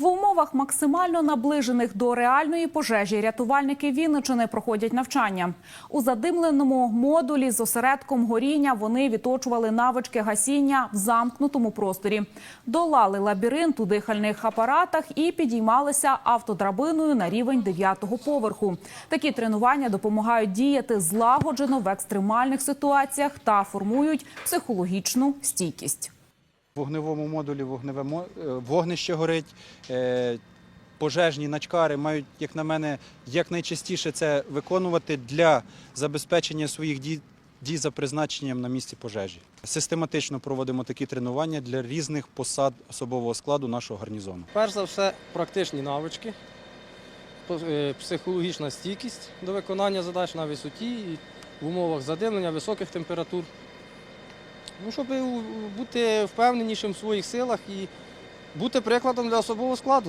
В умовах максимально наближених до реальної пожежі рятувальники Вінничини проходять навчання. У задимленому модулі з осередком горіння вони відточували навички гасіння в замкнутому просторі, долали лабіринт у дихальних апаратах і підіймалися автодрабиною на рівень дев'ятого поверху. Такі тренування допомагають діяти злагоджено в екстремальних ситуаціях та формують психологічну стійкість. В вогневому модулі вогневе е, вогнище горить. е, Пожежні начкари мають, як на мене, якнайчастіше це виконувати для забезпечення своїх дій, дій за призначенням на місці пожежі. Систематично проводимо такі тренування для різних посад особового складу нашого гарнізону. Перш за все, практичні навички, е, психологічна стійкість до виконання задач на висоті і в умовах задимлення високих температур. Ну, щоб бути впевненішим в своїх силах і бути прикладом для особового складу.